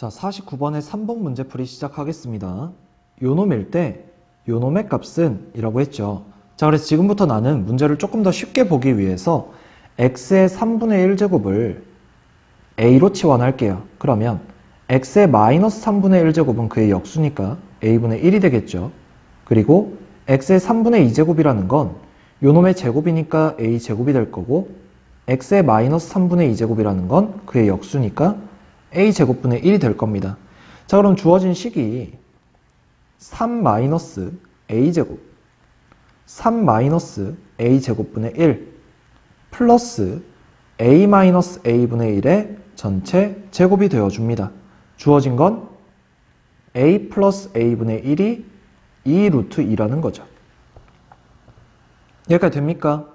자, 49번의 3번 문제풀이 시작하겠습니다. 요놈일 때 요놈의 값은 이라고 했죠. 자, 그래서 지금부터 나는 문제를 조금 더 쉽게 보기 위해서 x의 3분의 1제곱을 a로 치환할게요. 그러면 x의 마이너스 3분의 1제곱은 그의 역수니까 a분의 1이 되겠죠. 그리고 x의 3분의 2제곱이라는 건 요놈의 제곱이니까 a제곱이 될 거고 x의 마이너스 3분의 2제곱이라는 건 그의 역수니까 a제곱분의 1이 될 겁니다. 자 그럼 주어진 식이 3 마이너스 a제곱 3 마이너스 a제곱분의 1 플러스 a 마이너스 a분의 1의 전체 제곱이 되어줍니다. 주어진 건 a 플러스 a분의 1이 2 루트 2라는 거죠. 여기까지 됩니까?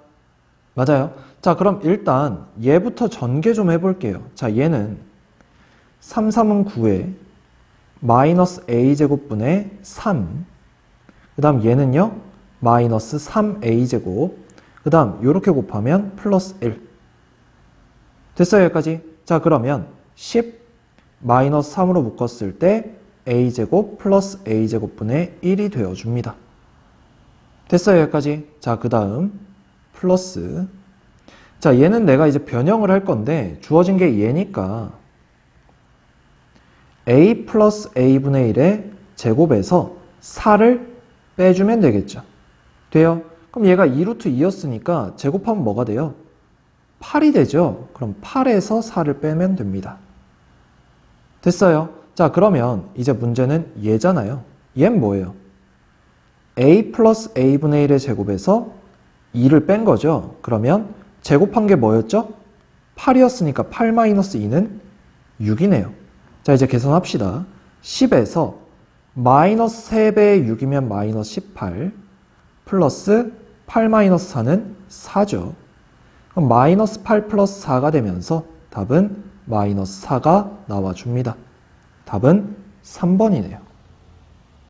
맞아요. 자, 그럼 일단 얘부터 전개 좀 해볼게요. 자, 얘는 3, 3은 9에 마이너스 a제곱분의 3. 그 다음 얘는요, 마이너스 3a제곱. 그 다음 요렇게 곱하면 플러스 1. 됐어요, 여기까지? 자, 그러면 10 마이너스 3으로 묶었을 때 a제곱 플러스 a제곱분의 1이 되어줍니다. 됐어요, 여기까지? 자, 그 다음 플러스 자, 얘는 내가 이제 변형을 할 건데 주어진 게 얘니까 a 플러스 a분의 1의 제곱에서 4를 빼주면 되겠죠. 돼요? 그럼 얘가 2루트 2였으니까 제곱하면 뭐가 돼요? 8이 되죠. 그럼 8에서 4를 빼면 됩니다. 됐어요. 자, 그러면 이제 문제는 얘잖아요. 얘는 뭐예요? a 플러스 a분의 1의 제곱에서 2를 뺀 거죠. 그러면 제곱한 게 뭐였죠? 8이었으니까 8 마이너스 2는 6이네요. 자, 이제 계산합시다. 10에서 마이너스 3배의 6이면 마이너스 18 플러스 8 마이너스 4는 4죠. 그럼 마이너스 8 플러스 4가 되면서 답은 마이너스 4가 나와줍니다. 답은 3번이네요.